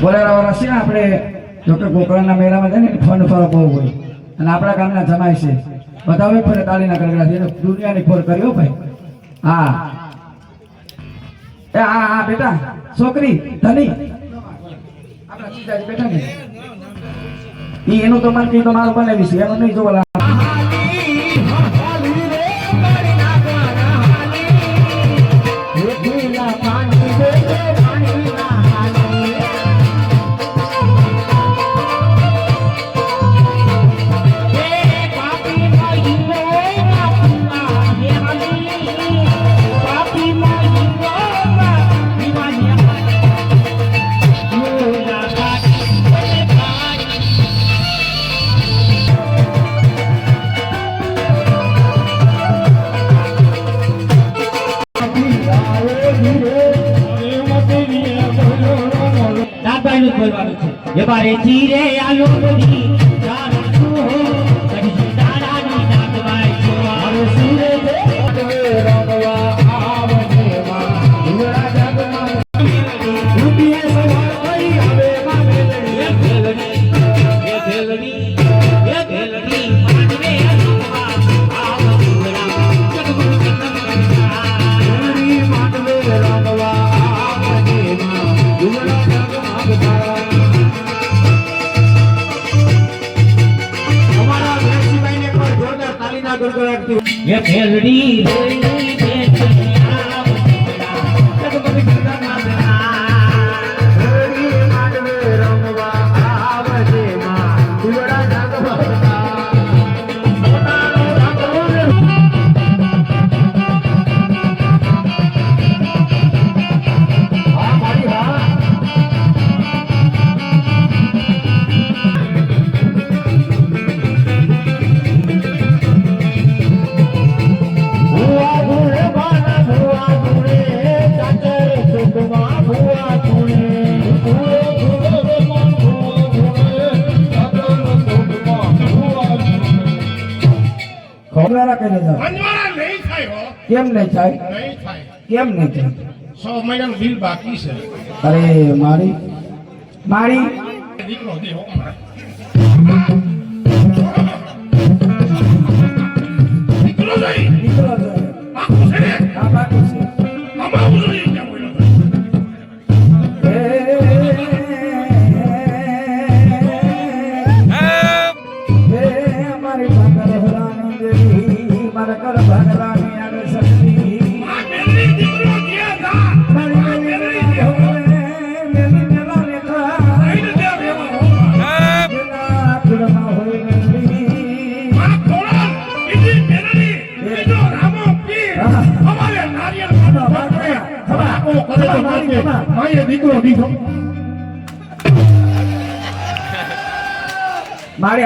બોલેરા વાળા છે. આપણે જોકે ગોકળના મેળામાં છે ને ફંડ ફરો બહુ હોય. અને આપણા ગામના જમાય છે. બધા હોય ફરે તાળીના ગરગડા છે દુનિયાની ફોર કર્યો ભાઈ. હા. એ હા હા બેટા, છોકરી, ધની. આપણા ઈ એનું તો મન તો મારું બનાવી છે. એનું નહીં જોવા દાદાનું જ બોલવાનું છે એ બારે એ ભેલડી ખોગલારા છે અંજવાળા નહીં થાય હો. કેમ નહીં થાય? નહીં થાય. કેમ નહીં થાય? સો મહિનાનું બિલ બાકી છે. અરે મારી મારી. દીકરો દે હો દીકરો જાય દીકરો છે પાકું છે ને? બાકી છે. આખો કરે તો મારી મારીએ દીકરો દીધો મારી